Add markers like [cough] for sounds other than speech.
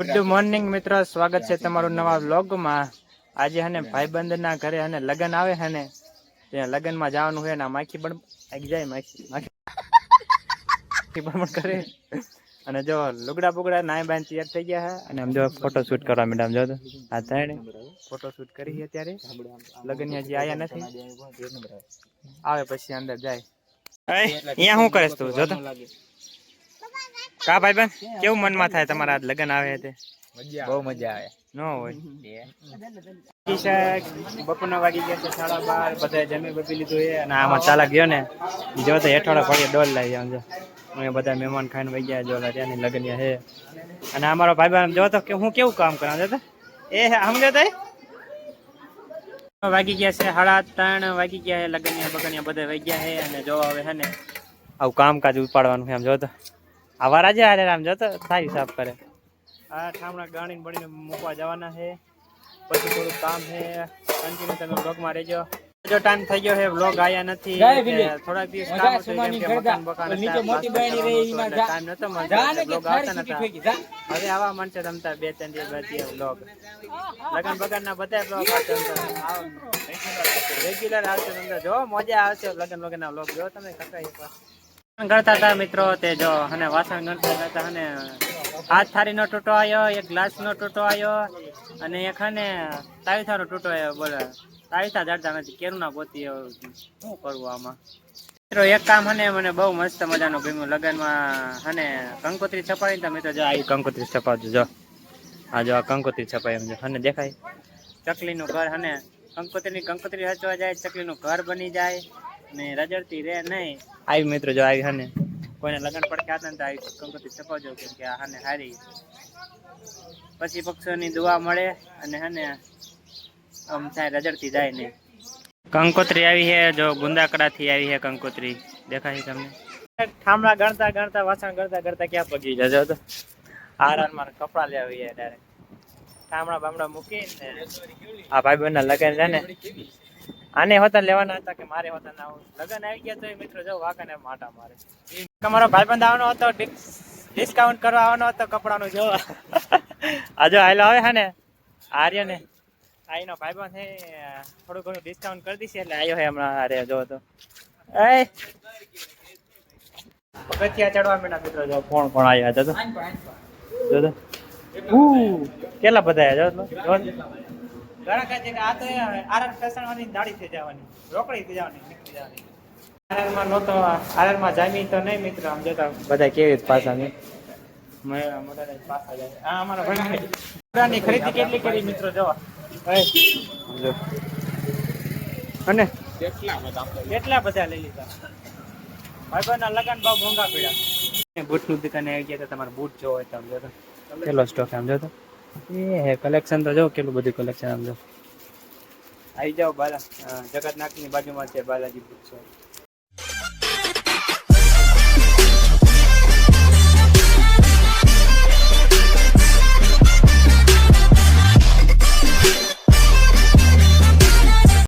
Good morning મિત્રો. સ્વાગત છે તમારું નવા વ્લોગમાં. આજે હને ભાઈબંધના ઘરે હને લગન આવે હે ને ત્યાં લગનમાં જવાનું હોય ને માખી પણ આવી જાય માખી માખી. પણ કરે. અને જો લુગડા બુગડા નાય બાય તૈયાર થઈ ગયા હે. અને આમ જો ફોટો શૂટ કરવા મેડમ જો આ ત્રણ ફોટો શૂટ કરી છે ત્યારે લગન હજી આયા નથી. આવે પછી અંદર જાય. અહીંયા શું કરે તું? જો તો. કા ભાઈબંધ? કેવું મનમાં થાય તમારા આજ લગન આવે તે? બહુ મજા આવે. નો હોય. બપોરના વાગી ગયા છે સાડા બાર બધા જમી બપી લીધું છે અને આમાં ચાલા ગયો ને ઈ જો તો પડીએ ડોલ અમે બધા મહેમાન ખાઈને વહી ગયા જો ત્યાંની લગનિયા છે. અને અમારો ભાઈ બહેન જો તો કે હું કેવું કામ કરા જો તો. એ સમજો તો. વાગી ગયા છે સાડા ત્રણ વાગી ગયા છે લગનિયા બગનિયા બધા વહી ગયા છે અને જો હવે છે ને આવું કામકાજ ઉપાડવાનું છે આમ જો તો. આવા રાજે હારે આમ જોતો થાય સારી સાફ કરે. આ ઠામણા ગાણીને બળીને મૂકવા જવાના છે. પછી થોડું કામ છે. કન્ટિન્યુ તમે બ્લોગમાં રહેજો. જો ટાઈમ થઈ ગયો છે બ્લોગ આયા નથી. થોડા દિવસ કામ હતું કેમ કે મકાન બકાન નીચે મોટી પ્લાસ્ટર બહેની એમાં time નતો મળતો જા ને કે બ્લોગ આવતા નતા. જા. હવે આવા મનશે તમતા બે ત્રણ દિવસ બાકી બ્લોગ લગન બગન ના બધા બ્લોગ આવશે રેગ્યુલર આવશે તમને જો મજા આવશે લગન વગર ના બ્લોગ જો તમે એકવાર ગણતા હતા મિત્રો તે જો, અને વાસણ ગણતા હતા અને હાથ થારી નો ટૂટો આવ્યો, એક ગ્લાસ નો ટૂટો આવ્યો, અને એક હને તાવીથા નો ટૂટો આવ્યો, બોલે, તાવીથા જાડતા નથી કેરું ના ગોતી શું કરવું આમાં? મિત્રો, એક કામ હને મને બહુ મસ્ત મજાનું ગમ્યું લગ્નમાં હને કંકોત્રી છપાવી તો મિત્રો જો આ કંકોત્રી છપાવજો, જો. આ જો આ કંકોત્રી છપાય એમ જો. દેખાય? ચકલીનું ઘર હને કંકોત્રીની કંકોત્રી હચવા જાય, ચકલીનું ઘર બની જાય. ને રજડતી રે નહીં. આવી મિત્રો જો આવી હને. કોઈને લગન પડકે હતા ને તો આવી કંકોત્રી છપાવજો કેમ કે હને હારી. પછી પક્ષીઓની દુઆ મળે અને હને આમ થાય રજડતી જાય નહીં. કંકોત્રી આવી છે જો ગુંદાકડા થી આવી છે કંકોત્રી. દેખાય છે તમને? ઠામડા ગણતા ગણતા વાસણ ગણતા ગણતા ક્યાં પગી જજો તો આરાન માર કપડા લેવી છે ડાયરેક્ટ. ઠામડા બામડા મૂકીને આ ભાઈ બહેન લગન છે ને આને હોતા લેવાના હતા કે મારે હોતા ના લગન આવી ગયા તો મિત્રો જો વાકાને માટા મારે. તમારો ભાઈબંધ આવવાનો હતો ડિસ્કાઉન્ટ કરવા આવવાનો હતો કપડાનું જો. [laughs] આ જો આયલો આવે હે ને આર્ય ને આઈનો ભાઈબંધ હે, થોડું ઘણું ડિસ્કાઉન્ટ કરી દીશે એટલે આવ્યો હે હમણાં અરે જો તો. એ પગથિયા ચડવા મેના મિત્રો જો, કોણ કોણ આવ્યા હતા તો? જો તો. કેટલા બધા આવ્યા જો. ઘણા કહે છે કે આ તો આરઆર ફેસણવાની દાડી થઈ જવાની. રોકડી થઈ જવાની નીકળી જવાની. આરઆરમાં નહોતો જામી તો નહીં મિત્ર આમ જોતા બધા કેવી રીતે પાછા ને મોટા મોટા પાછા જાય. આ અમારા ભાઈ કપડાની ખરીદી કેટલી કરી મિત્રો જો એ, અને કેટલા બધા લઈ લીધા? ભાઈબંધના લગન ભાવ મોંઘા પડ્યા. બૂટનું દુકાને આવી ગયા તો તમારે બૂટ જોવો હોય તો આમ જો કેટલો સ્ટોક આમ એ હે કલેક્શન તો જો કેટલું બધું કલેક્શન આમ જો. આવી જાઓ બાલા જગતનાથની બાજુમાં છે બાલાજી બુક છે